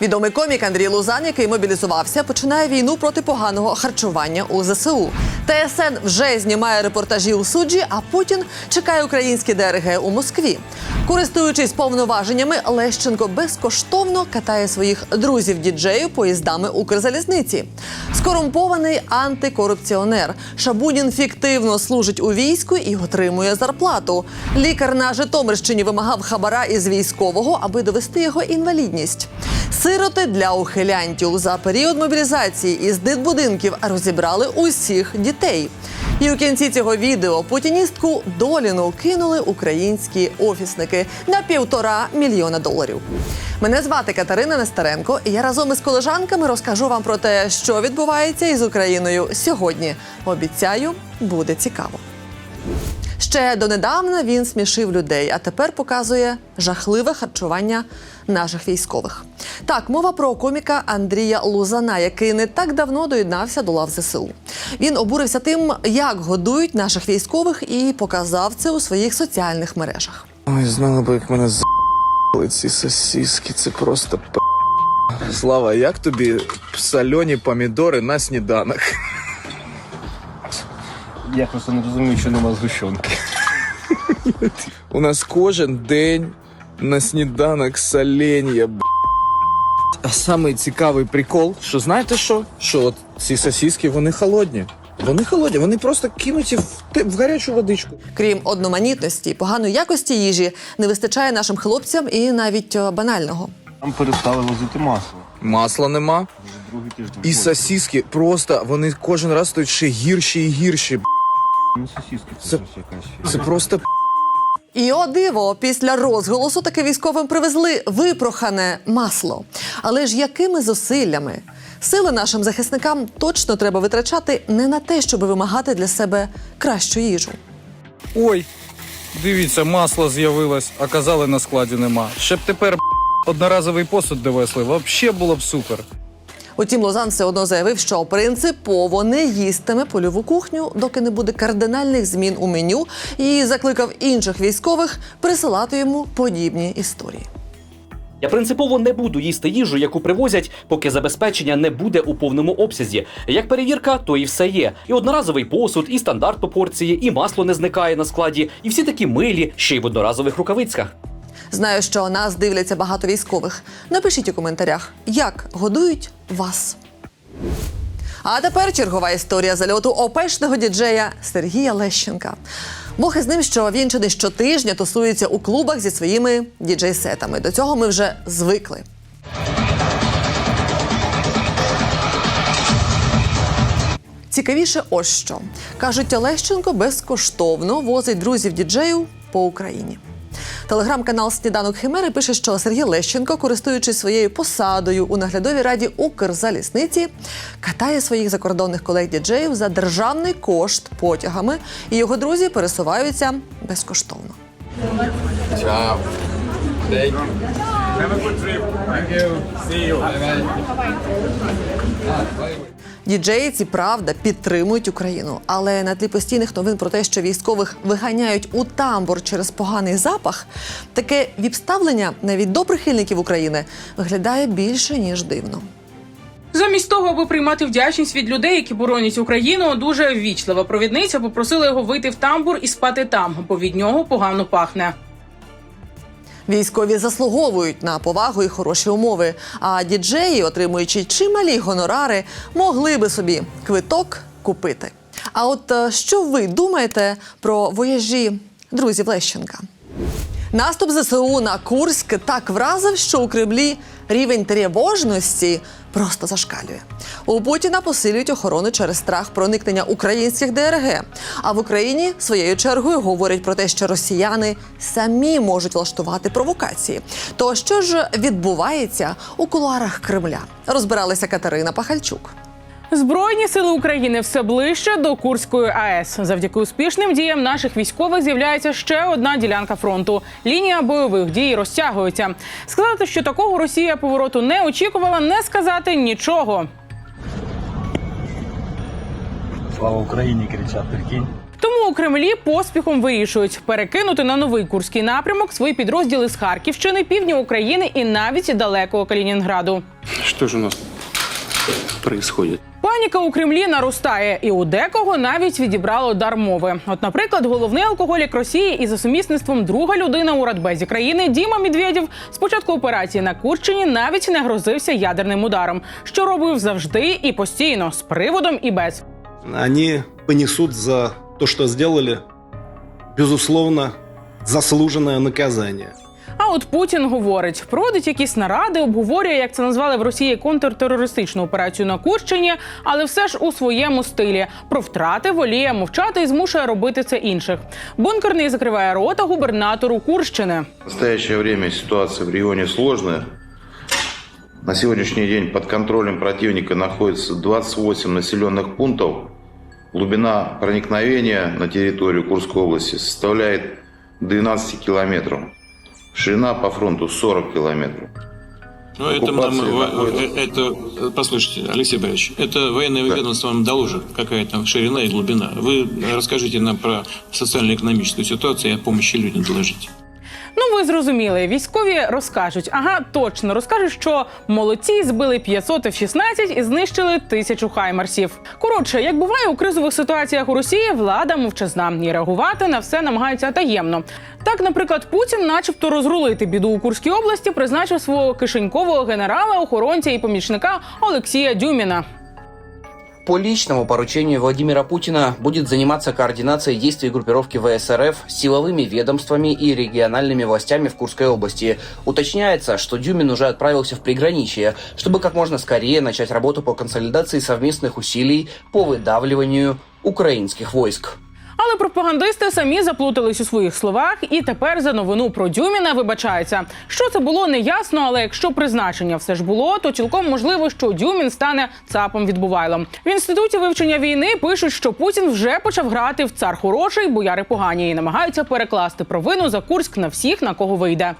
Відомий комік Андрій Лузан, який мобілізувався, починає війну проти поганого харчування у ЗСУ. ТСН вже знімає репортажі у суджі, а Путін чекає українські ДРГ у Москві. Користуючись повноваженнями, Лещенко безкоштовно катає своїх друзів діджею поїздами Укрзалізниці. Скорумпований антикорупціонер. Шабунін фіктивно служить у війську і отримує зарплату. Лікар на Житомирщині вимагав хабара із військового, аби довести його інвалідність. Сироти для ухилянтів за період мобілізації із дитбудинків розібрали усіх дітей. І у кінці цього відео путіністку Доліну кинули українські офісники на півтора мільйона доларів. Мене звати Катерина Нестеренко, і я разом із колежанками розкажу вам про те, що відбувається із Україною сьогодні. Обіцяю, буде цікаво. Ще донедавна він смішив людей, а тепер показує жахливе харчування наших військових. Так, мова про коміка Андрія Лузана, який не так давно доєднався до лав ЗСУ. Він обурився тим, як годують наших військових, і показав це у своїх соціальних мережах. Ой, знала би, як мене з**ли ці сосиски, це просто п***. Слава, як тобі сальоні помідори на сніданок? Я просто не розумію, що нема згущенки. У нас кожен день на сніданок соленья, б***. А самий цікавий прикол, що знаєте що? Що от ці сосиски, вони холодні. Вони холодні, вони просто кинуті в, те- в гарячу водичку. Крім одноманітності, поганої якості їжі не вистачає нашим хлопцям і навіть е, банального. Там перестали возити масло. Масла нема. Вже другий тиждень. І сосиски просто вони кожен раз стають ще гірші і гірші. б***. Ну, сосиски це, Це- щось якась. Це просто. І о диво, після розголосу таки військовим привезли випрохане масло. Але ж якими зусиллями? Сили нашим захисникам точно треба витрачати не на те, щоб вимагати для себе кращу їжу. Ой, дивіться, масло з'явилось, а казали на складі нема. Ще б тепер одноразовий посуд довесли, вообще було б супер. Утім, Лозан все одно заявив, що принципово не їстиме польову кухню, доки не буде кардинальних змін у меню, і закликав інших військових присилати йому подібні історії. Я принципово не буду їсти їжу, яку привозять, поки забезпечення не буде у повному обсязі. Як перевірка, то і все є. І одноразовий посуд, і стандарт по порції, і масло не зникає на складі, і всі такі милі, ще й в одноразових рукавицях. Знаю, що нас дивляться багато військових. Напишіть у коментарях, як годують вас. А тепер чергова історія зальоту опешного діджея Сергія Лещенка. Бог із ним, що він чи не щотижня тусується у клубах зі своїми діджей-сетами. До цього ми вже звикли. Цікавіше, ось що кажуть, Лещенко безкоштовно возить друзів діджеїв по Україні. Телеграм-канал Сніданок Химери пише, що Сергій Лещенко, користуючись своєю посадою у наглядовій раді Укрзалізниці, катає своїх закордонних колег-діджеїв за державний кошт потягами, і його друзі пересуваються безкоштовно. Діджеї ці правда підтримують Україну, але на тлі постійних новин про те, що військових виганяють у тамбур через поганий запах, таке відставлення навіть до прихильників України виглядає більше ніж дивно. Замість того, аби приймати вдячність від людей, які боронять Україну, дуже ввічлива провідниця попросила його вийти в тамбур і спати там, бо від нього погано пахне. Військові заслуговують на повагу і хороші умови. А діджеї, отримуючи чималі гонорари, могли би собі квиток купити. А от е, що ви думаєте про вояжі друзів Лещенка? Наступ ЗСУ на Курськ так вразив, що у Кремлі рівень тривожності просто зашкалює. У Путіна посилюють охорону через страх проникнення українських ДРГ. А в Україні своєю чергою говорять про те, що росіяни самі можуть влаштувати провокації. То що ж відбувається у кулуарах Кремля? Розбиралася Катерина Пахальчук. Збройні сили України все ближче до Курської АЕС. Завдяки успішним діям наших військових з'являється ще одна ділянка фронту. Лінія бойових дій розтягується. Сказати, що такого Росія повороту не очікувала, не сказати нічого. Слава Україні кричать, прикинь. Тому у Кремлі поспіхом вирішують перекинути на новий курський напрямок свої підрозділи з Харківщини, півдня України і навіть далекого Калінінграду. Что же у нас происходит? Паніка у Кремлі наростає, і у декого навіть відібрало дар мови. От, наприклад, головний алкоголік Росії і за сумісництвом друга людина у радбезі країни Діма Медведєв з початку операції на Курщині навіть не грозився ядерним ударом, що робив завжди і постійно з приводом і без. Они понесут за то, что сделали, безусловно, заслуженное наказание. А от Путін говорить, проводить якісь наради, обговорює, як це назвали в Росії контртерористичну операцію на Курщині, але все ж у своєму стилі. Про втрати воліє мовчати і змушує робити це інших. Бункерний закриває рота губернатору Курщини. В настоящее время ситуация в регионе сложная. На сегодняшний день под контролем противника находится 28 населенных пунктов. Глубина проникновения на территорию Курской области составляет 12 километров. Ширина по фронту 40 километров. Ну, это, нам, находится. это, э, послушайте, Алексей Борисович, это военное ведомство вам доложит, какая там ширина и глубина. Вы расскажите нам про социально-экономическую ситуацию и о помощи людям доложите. Ну, ви зрозуміли, військові розкажуть. Ага, точно розкажуть, що молодці збили 500 F-16 і знищили тисячу хаймарсів. Коротше, як буває у кризових ситуаціях у Росії, влада мовчазна і реагувати на все намагається таємно. Так, наприклад, Путін, начебто, розрулити біду у Курській області, призначив свого кишенькового генерала, охоронця і помічника Олексія Дюміна. По личному поручению Владимира Путина будет заниматься координацией действий группировки ВСРФ с силовыми ведомствами и региональными властями в Курской области. Уточняется, что Дюмин уже отправился в приграничье, чтобы как можно скорее начать работу по консолидации совместных усилий по выдавливанию украинских войск. Але пропагандисти самі заплутались у своїх словах і тепер за новину про Дюміна вибачається, Що це було неясно, але якщо призначення все ж було, то цілком можливо, що Дюмін стане цапом відбувайлом. В інституті вивчення війни пишуть, що Путін вже почав грати в цар хороший, бояри погані і намагаються перекласти провину за Курськ на всіх, на кого вийде.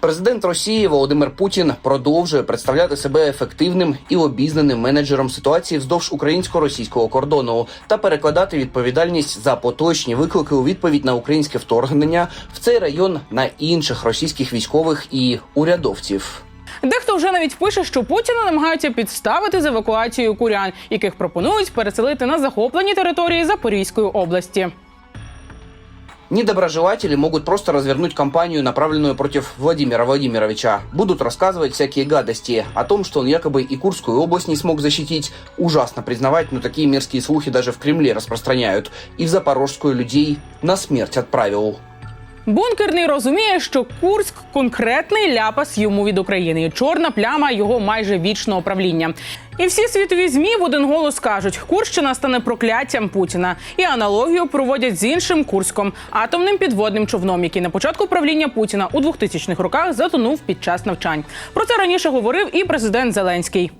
Президент Росії Володимир Путін продовжує представляти себе ефективним і обізнаним менеджером ситуації вздовж українсько-російського кордону та перекладати відповідальність за поточні виклики у відповідь на українське вторгнення в цей район на інших російських військових і урядовців. Дехто вже навіть пише, що Путіна намагаються підставити з евакуацією курян, яких пропонують переселити на захоплені території Запорізької області. Недоброжелатели могут просто развернуть кампанию, направленную против Владимира Владимировича. Будут рассказывать всякие гадости о том, что он якобы и Курскую область не смог защитить. Ужасно признавать, но такие мерзкие слухи даже в Кремле распространяют. И в Запорожскую людей на смерть отправил. Бункерний розуміє, що Курськ конкретний ляпас йому від України, чорна пляма його майже вічного правління. І всі світові змі в один голос кажуть, Курщина стане прокляттям Путіна. І аналогію проводять з іншим Курськом, атомним підводним човном, який на початку правління Путіна у 2000-х роках затонув під час навчань. Про це раніше говорив і президент Зеленський.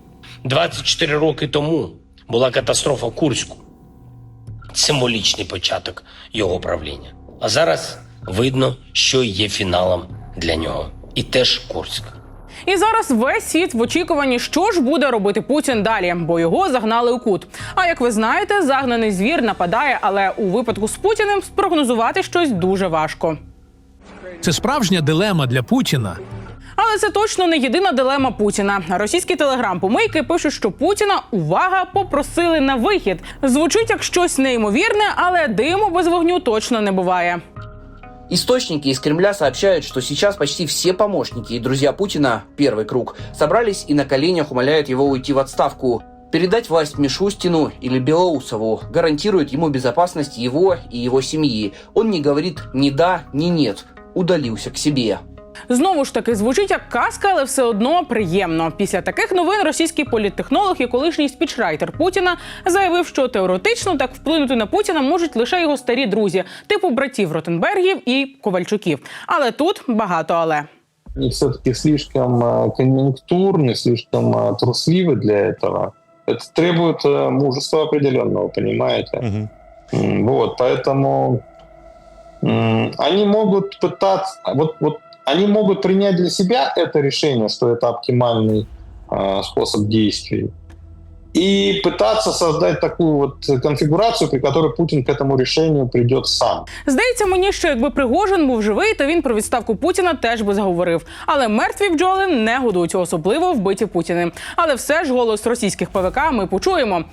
24 роки тому була катастрофа Курську. Символічний початок його правління. А зараз видно, що є фіналом для нього. І теж Курськ. І зараз весь світ в очікуванні, що ж буде робити Путін далі, бо його загнали у кут. А як ви знаєте, загнаний звір нападає, але у випадку з Путіним спрогнозувати щось дуже важко. Це справжня дилема для Путіна. Але це точно не єдина дилема Путіна. Російські телеграм-помийки пишуть, що Путіна увага попросили на вихід. Звучить як щось неймовірне, але диму без вогню точно не буває. Источники из Кремля сообщают, что сейчас почти все помощники и друзья Путина, первый круг, собрались и на коленях умоляют его уйти в отставку. Передать власть Мишустину или Белоусову гарантирует ему безопасность его и его семьи. Он не говорит ни да, ни нет. Удалился к себе. Знову ж таки звучить як казка, але все одно приємно. Після таких новин російський політтехнолог і колишній спічрайтер Путіна заявив, що теоретично так вплинути на Путіна можуть лише його старі друзі, типу братів Ротенбергів і Ковальчуків. Але тут багато але. Они все-таки слишком э, конъюнктурны, слишком э, трусливы для этого. Это требует э, мужества определенного, понимаете? М, Вот, поэтому м, они могут пытаться, вот, вот они могут принять для себя это решение, что это оптимальный э, способ действий. и пытаться создать такую вот конфигурацию, при которой Путин к этому решению придет сам. Здається мені, що якби Пригожин був живий, то він про відставку Путіна теж би заговорив. Але мертві бджоли не годуть, особливо вбиті Путіни. Але все ж голос російських ПВК ми почуємо.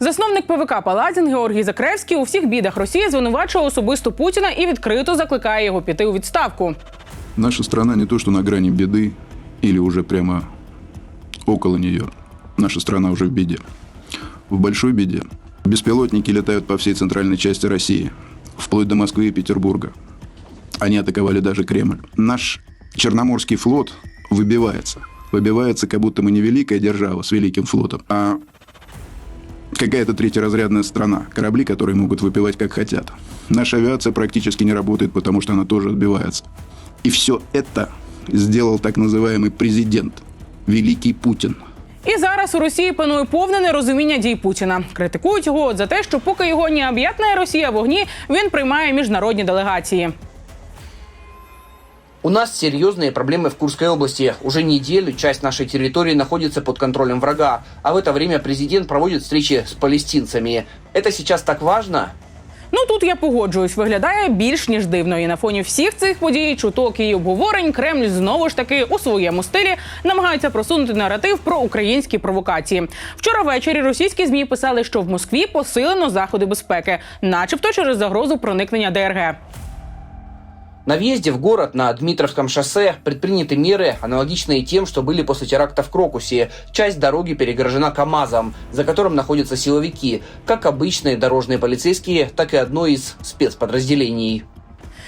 Засновник ПВК Паладін Георгій Закревський у всіх бідах Росії звинувачує особисто Путіна і відкрито закликає його піти у відставку. Наша страна не то, что на грани беды или уже прямо около нее. Наша страна уже в беде. В большой беде. Беспилотники летают по всей центральной части России, вплоть до Москвы и Петербурга. Они атаковали даже Кремль. Наш Черноморский флот выбивается. Выбивается, как будто мы не великая держава с великим флотом, а какая-то третьеразрядная страна. Корабли, которые могут выпивать как хотят. Наша авиация практически не работает, потому что она тоже отбивается. И все это сделал так называемый президент, великий Путин. І зараз у Росії панує повне нерозуміння дій Путіна. Критикують його от за те, що поки його не об'ятнає Росія в огні, він приймає міжнародні делегації. У нас серьезные проблемы в Курской области. Уже неделю часть нашей территории находится под контролем врага, а в это время президент проводит встречи с палестинцами. Это сейчас так важно? Ну тут я погоджуюсь, виглядає більш ніж дивно. І на фоні всіх цих подій, чуток і обговорень, Кремль знову ж таки у своєму стилі намагається просунути наратив про українські провокації. Вчора ввечері російські змі писали, що в Москві посилено заходи безпеки, начебто через загрозу проникнення ДРГ. На въезде в город на Дмитровском шоссе предприняты меры, аналогичные тем, что были после теракта в Крокусе. Часть дороги перегорожена КАМАЗом, за которым находятся силовики, как обычные дорожные полицейские, так и одно из спецподразделений.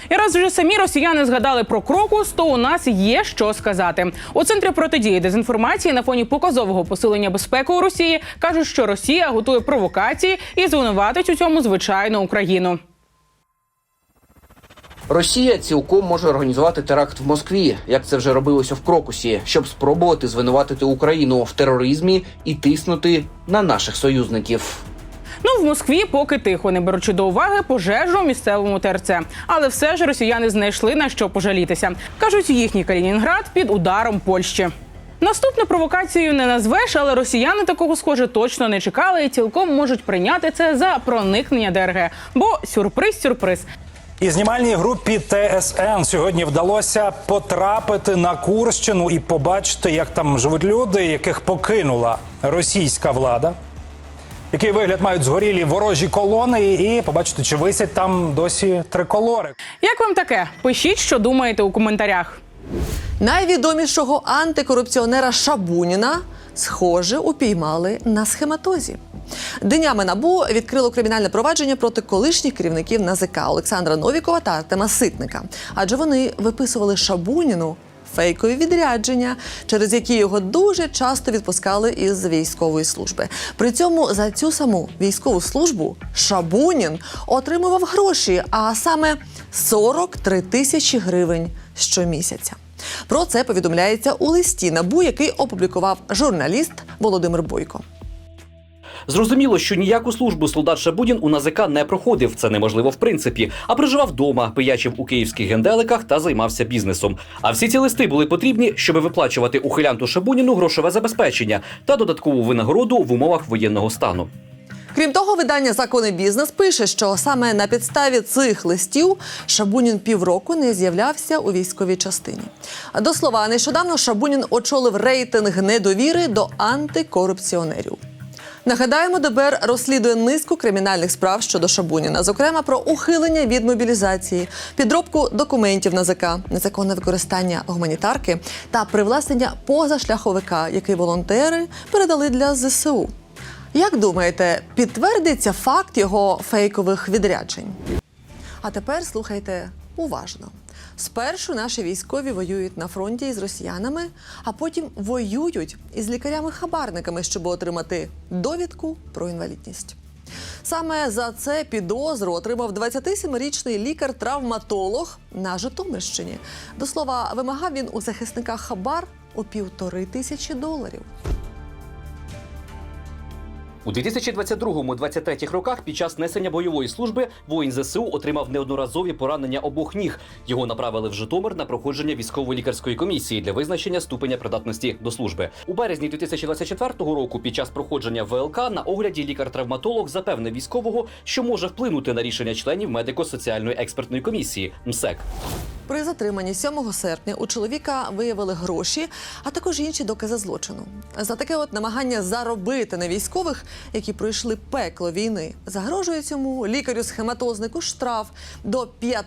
І раз вже самі росіяни згадали про крокус, то у нас є що сказати. У центрі протидії дезінформації на фоні показового посилення безпеки у Росії кажуть, що Росія готує провокації і звинуватить у цьому звичайно Україну. Росія цілком може організувати теракт в Москві, як це вже робилося в Крокусі, щоб спробувати звинуватити Україну в тероризмі і тиснути на наших союзників. Ну в Москві поки тихо, не беручи до уваги пожежу місцевому ТРЦ. Але все ж росіяни знайшли на що пожалітися. кажуть, їхній Калінінград під ударом Польщі. Наступну провокацію не назвеш, але росіяни такого схоже точно не чекали і цілком можуть прийняти це за проникнення ДРГ. Бо сюрприз, сюрприз. І знімальній групі ТСН сьогодні вдалося потрапити на Курщину і побачити, як там живуть люди, яких покинула російська влада. Який вигляд мають згорілі ворожі колони, і побачити, чи висять там досі триколори. Як вам таке? Пишіть, що думаєте у коментарях. Найвідомішого антикорупціонера Шабуніна, схоже, упіймали на схематозі. Днями набу відкрило кримінальне провадження проти колишніх керівників НАЗК Олександра Новікова та Артема Ситника, адже вони виписували Шабуніну фейкові відрядження, через які його дуже часто відпускали із військової служби. При цьому за цю саму військову службу Шабунін отримував гроші, а саме 43 тисячі гривень щомісяця. Про це повідомляється у листі набу, який опублікував журналіст Володимир Бойко. Зрозуміло, що ніяку службу солдат Шабудін у НАЗК не проходив. Це неможливо в принципі. А проживав вдома, пиячив у київських генделиках та займався бізнесом. А всі ці листи були потрібні, щоб виплачувати ухилянту Шабуніну грошове забезпечення та додаткову винагороду в умовах воєнного стану. Крім того, видання Закони бізнес пише, що саме на підставі цих листів Шабунін півроку не з'являвся у військовій частині. До слова, нещодавно Шабунін очолив рейтинг недовіри до антикорупціонерів. Нагадаємо, ДБР розслідує низку кримінальних справ щодо Шабуніна, зокрема про ухилення від мобілізації, підробку документів НАЗК, незаконне використання гуманітарки та привласнення позашляховика, який волонтери передали для ЗСУ. Як думаєте, підтвердиться факт його фейкових відряджень? А тепер слухайте уважно. Спершу наші військові воюють на фронті із росіянами, а потім воюють із лікарями-хабарниками, щоб отримати довідку про інвалідність. Саме за це підозру отримав 27-річний лікар-травматолог на Житомирщині. До слова, вимагав він у захисника хабар у півтори тисячі доларів. У 2022-2023 роках під час несення бойової служби воїн ЗСУ отримав неодноразові поранення обох ніг. Його направили в Житомир на проходження військово-лікарської комісії для визначення ступеня придатності до служби. У березні 2024 року, під час проходження ВЛК, на огляді лікар-травматолог запевнив військового, що може вплинути на рішення членів медико-соціальної експертної комісії МСЕК. При затриманні 7 серпня у чоловіка виявили гроші, а також інші докази злочину. За таке от намагання заробити на військових, які пройшли пекло війни, загрожує цьому лікарю-схематознику штраф до 5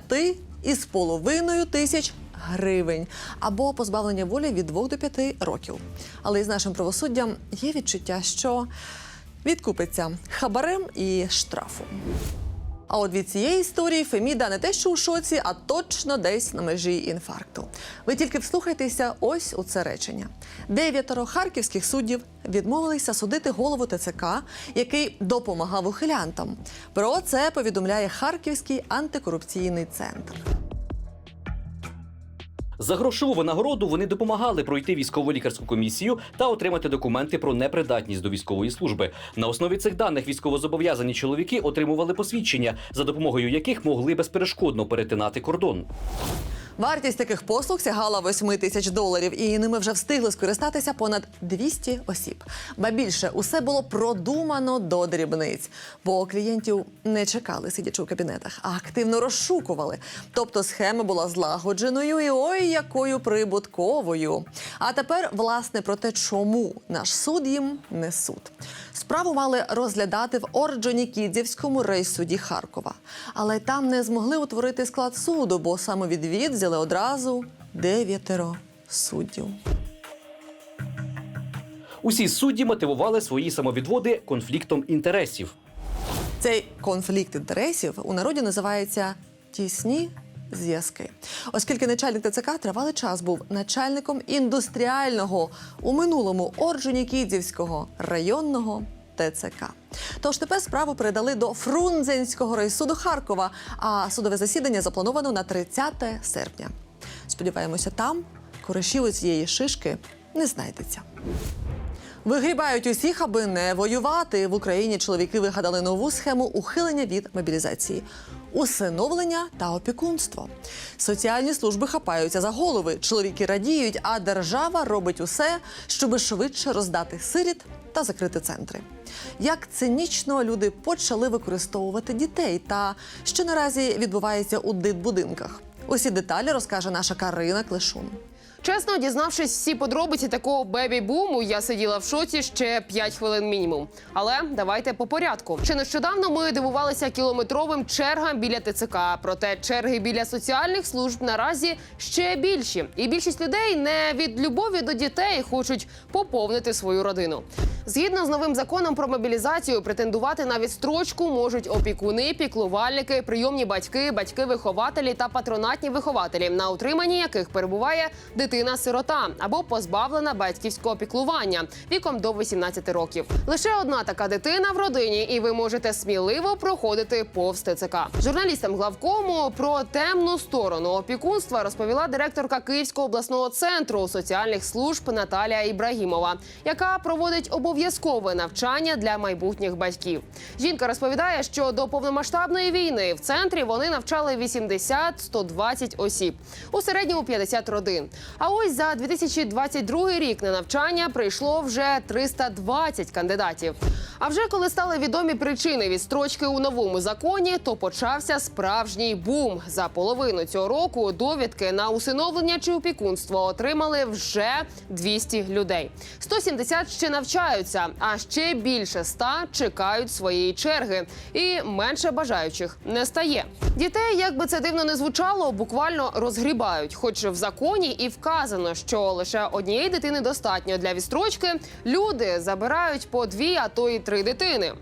із половиною тисяч гривень або позбавлення волі від 2 до 5 років. Але із нашим правосуддям є відчуття, що відкупиться хабарем і штрафом. А от від цієї історії Феміда не те, що у шоці, а точно десь на межі інфаркту. Ви тільки вслухайтеся ось у це речення: дев'ятеро харківських суддів відмовилися судити голову ТЦК, який допомагав ухилянтам. Про це повідомляє Харківський антикорупційний центр. За грошову нагороду вони допомагали пройти військово-лікарську комісію та отримати документи про непридатність до військової служби. На основі цих даних військовозобов'язані чоловіки отримували посвідчення, за допомогою яких могли безперешкодно перетинати кордон. Вартість таких послуг сягала 8 тисяч доларів, і ними вже встигли скористатися понад 200 осіб. Ба більше усе було продумано до дрібниць, бо клієнтів не чекали, сидячи у кабінетах, а активно розшукували. Тобто схема була злагодженою і ой, якою прибутковою. А тепер, власне, про те, чому наш суд їм не суд. Справу мали розглядати в Орджонікідзівському райсуді Харкова, але там не змогли утворити склад суду, бо самовідвід взяли одразу дев'ятеро суддів. Усі судді мотивували свої самовідводи конфліктом інтересів. Цей конфлікт інтересів у народі називається тісні зв'язки, оскільки начальник ТЦК тривалий час був начальником індустріального у минулому Орджонікідзівського районного ТЦК. Тож тепер справу передали до Фрунзенського райсуду Харкова, а судове засідання заплановано на 30 серпня. Сподіваємося, там коришів у цієї шишки не знайдеться. Вигрібають усіх, аби не воювати. В Україні чоловіки вигадали нову схему ухилення від мобілізації. Усиновлення та опікунство. Соціальні служби хапаються за голови. Чоловіки радіють, а держава робить усе, щоби швидше роздати сиріт та закрити центри. Як цинічно люди почали використовувати дітей, та що наразі відбувається у дитбудинках. Усі деталі розкаже наша Карина Клишун. Чесно, дізнавшись всі подробиці такого бебі-буму, я сиділа в шоці ще 5 хвилин мінімум. Але давайте по порядку. Ще нещодавно ми дивувалися кілометровим чергам біля ТЦК. Проте черги біля соціальних служб наразі ще більші. І більшість людей не від любові до дітей хочуть поповнити свою родину. Згідно з новим законом про мобілізацію, претендувати на відстрочку можуть опікуни, піклувальники, прийомні батьки, батьки-вихователі та патронатні вихователі, на утриманні яких перебуває дитина-сирота або позбавлена батьківського піклування віком до 18 років. Лише одна така дитина в родині, і ви можете сміливо проходити повз ТЦК. Журналістам главкому про темну сторону опікунства розповіла директорка Київського обласного центру соціальних служб Наталія Ібрагімова, яка проводить обов'язкове навчання для майбутніх батьків. Жінка розповідає, що до повномасштабної війни в центрі вони навчали 80-120 осіб, у середньому 50 родин. А ось за 2022 рік на навчання прийшло вже 320 кандидатів. А вже коли стали відомі причини відстрочки у новому законі, то почався справжній бум. За половину цього року довідки на усиновлення чи опікунство отримали вже 200 людей. 170 ще навчаються, а ще більше 100 чекають своєї черги, і менше бажаючих не стає. Дітей, як би це дивно не звучало, буквально розгрібають. Хоч в законі і вказано, що лише однієї дитини достатньо для відстрочки. Люди забирають по дві, а то й три дитини.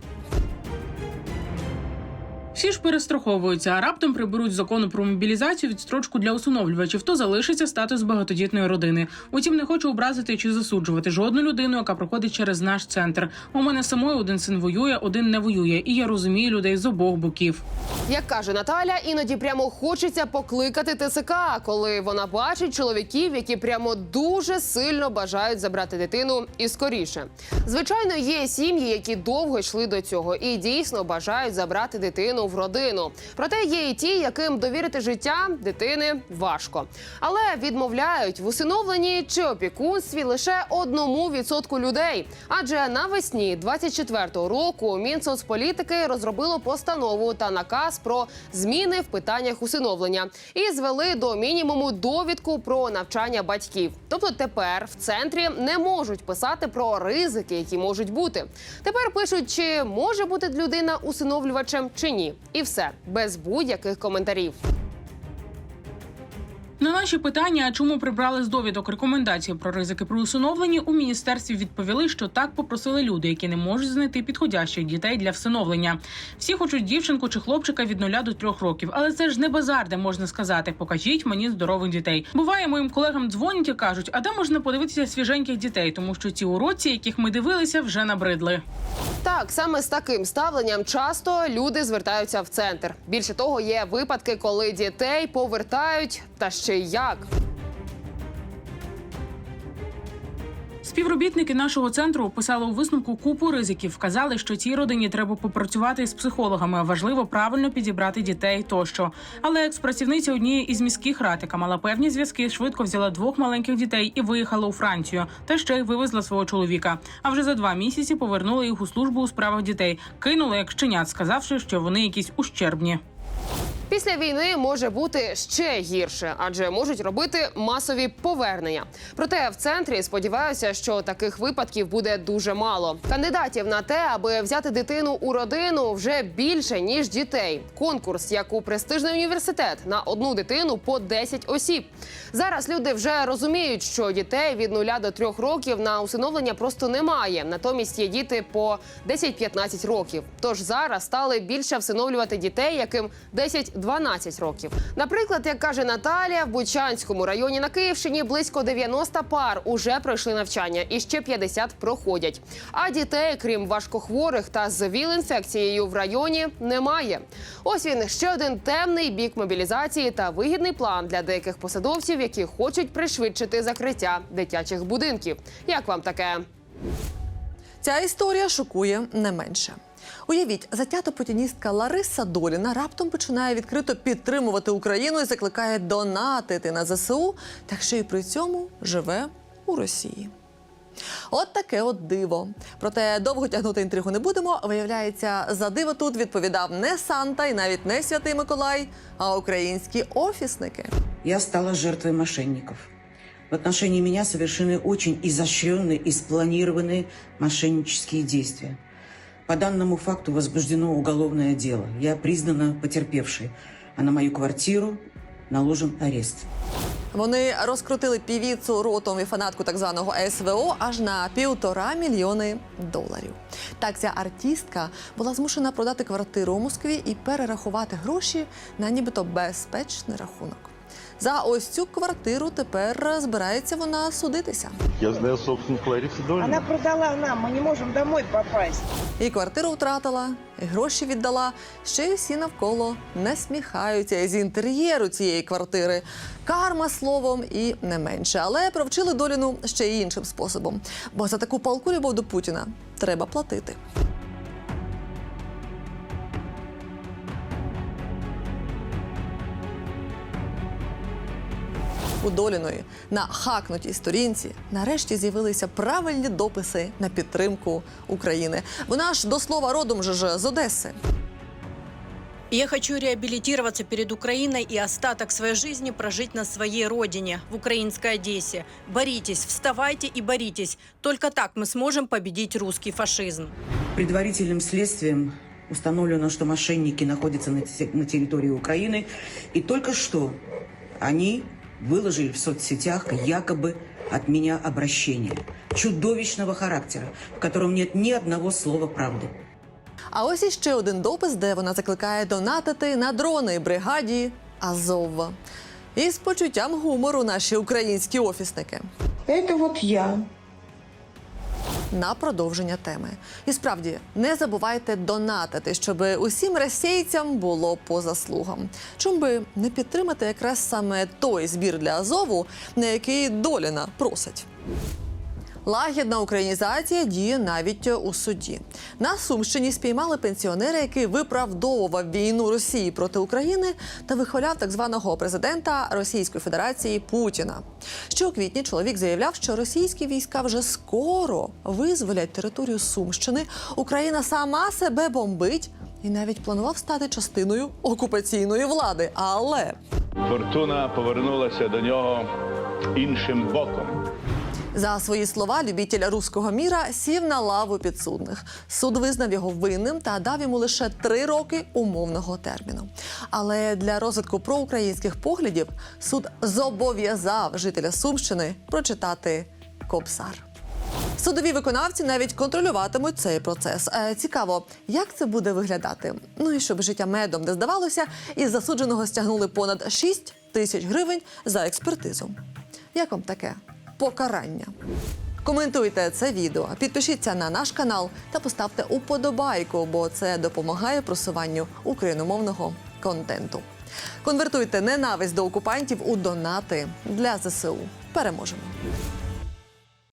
Всі ж перестраховуються, а раптом приберуть закону про мобілізацію відстрочку для усиновлювачів, то залишиться статус багатодітної родини. Утім, не хочу образити чи засуджувати жодну людину, яка проходить через наш центр. У мене самої один син воює, один не воює, і я розумію людей з обох боків. Як каже Наталя, іноді прямо хочеться покликати ТСК, коли вона бачить чоловіків, які прямо дуже сильно бажають забрати дитину і скоріше. Звичайно, є сім'ї, які довго йшли до цього і дійсно бажають забрати дитину в родину. Проте є і ті, яким довірити життя дитини важко, але відмовляють в усиновленні чи опікунстві лише одному відсотку людей. Адже навесні 24-го року Мінсоцполітики розробило постанову та наказ про зміни в питаннях усиновлення і звели до мінімуму довідку про навчання батьків. Тобто тепер в центрі не можуть писати про ризики, які можуть бути. Тепер пишуть, чи може бути людина усиновлювачем чи ні, і все без будь-яких коментарів. На наші питання, чому прибрали з довідок рекомендації про ризики при усиновленні, у міністерстві відповіли, що так попросили люди, які не можуть знайти підходящих дітей для всиновлення. Всі хочуть дівчинку чи хлопчика від нуля до трьох років, але це ж не базар, де можна сказати Покажіть мені здорових дітей. Буває, моїм колегам дзвонять і кажуть, а де можна подивитися свіженьких дітей, тому що ці уроці, яких ми дивилися, вже набридли. Так, саме з таким ставленням часто люди звертаються в центр. Більше того, є випадки, коли дітей повертають, та ще й як. Співробітники нашого центру описали у висновку купу ризиків. Вказали, що цій родині треба попрацювати з психологами. Важливо правильно підібрати дітей тощо. Але експрацівниця однієї із міських рад, яка мала певні зв'язки, швидко взяла двох маленьких дітей і виїхала у Францію. Та ще й вивезла свого чоловіка. А вже за два місяці повернула їх у службу у справах дітей. Кинула як щенят, сказавши, що вони якісь ущербні. Після війни може бути ще гірше, адже можуть робити масові повернення. Проте в центрі сподіваюся, що таких випадків буде дуже мало. Кандидатів на те, аби взяти дитину у родину, вже більше ніж дітей. Конкурс, як у престижний університет, на одну дитину по 10 осіб. Зараз люди вже розуміють, що дітей від 0 до 3 років на усиновлення просто немає. Натомість є діти по 10-15 років. Тож зараз стали більше всиновлювати дітей, яким 10-12 років. Наприклад, як каже Наталія, в Бучанському районі на Київщині близько 90 пар уже пройшли навчання, і ще 50 проходять. А дітей, крім важкохворих та з ВІЛ-інфекцією в районі, немає. Ось він ще один темний бік мобілізації та вигідний план для деяких посадовців, які хочуть пришвидшити закриття дитячих будинків. Як вам таке? Ця історія шокує не менше. Уявіть, затята путіністка Лариса Доліна раптом починає відкрито підтримувати Україну і закликає донатити на ЗСУ, так ще й при цьому живе у Росії. От таке от диво. Проте довго тягнути інтригу не будемо. Виявляється, за диво тут відповідав не Санта і навіть не Святий Миколай, а українські офісники. Я стала жертвой мошенников. В отношении меня совершены очень изощренные и спланированные мошеннические действия. По данному факту возбуждено уголовное дело. Я признана потерпевшей, а на мою квартиру наложен арест. Вони розкрутили півіцу ротом і фанатку так званого СВО аж на півтора мільйони доларів. Так ця артистка була змушена продати квартиру у Москві і перерахувати гроші на нібито безпечний рахунок. За ось цю квартиру тепер збирається вона судитися. Я знаю собственник Ларисы Долиной. Она продала нам, мы не можем домой попасть. І квартиру втратила, і гроші віддала. Ще й всі навколо не сміхаються з інтер'єру цієї квартири. Карма словом і не менше. Але провчили доліну ще й іншим способом. Бо за таку палку любов до Путіна треба платити. У Доліної на хакнутій сторінці нарешті з'явилися правильні дописи на підтримку України. Вона ж до слова родом же ж з Одеси. Я хочу реабилитироваться перед Украиной и остаток своей жизни прожить на своей родине, в украинской Одессе. Боритесь, вставайте и боритесь. Только так мы сможем победить русский фашизм. Предварительным следствием установлено, что мошенники находятся на те- на территории Украины. И только что они выложили в соцсетях якобы от меня обращение чудовищного характера, в котором нет ни одного слова правды. А ось іще один допис, де вона закликає донатити на дрони бригаді Азов. І з почуттям гумору наші українські офісники. Это вот я. на продовження теми. І справді не забувайте донатити, щоб усім російцям було по заслугам. Чому би не підтримати якраз саме той збір для Азову, на який Доліна просить. Лагідна українізація діє навіть у суді. На Сумщині спіймали пенсіонера, який виправдовував війну Росії проти України та вихваляв так званого президента Російської Федерації Путіна. Ще у квітні чоловік заявляв, що російські війська вже скоро визволять територію Сумщини. Україна сама себе бомбить і навіть планував стати частиною окупаційної влади. Але Фортуна повернулася до нього іншим боком. За свої слова, любитель руського міра сів на лаву підсудних. Суд визнав його винним та дав йому лише три роки умовного терміну. Але для розвитку проукраїнських поглядів суд зобов'язав жителя Сумщини прочитати Кобсар. Судові виконавці навіть контролюватимуть цей процес. Е, Цікаво, як це буде виглядати. Ну і щоб життя медом не здавалося, із засудженого стягнули понад 6 тисяч гривень за експертизу. Як вам таке покарання? Коментуйте це відео, підпишіться на наш канал та поставте уподобайку, бо це допомагає просуванню україномовного контенту. Конвертуйте ненависть до окупантів у донати для ЗСУ. Переможемо!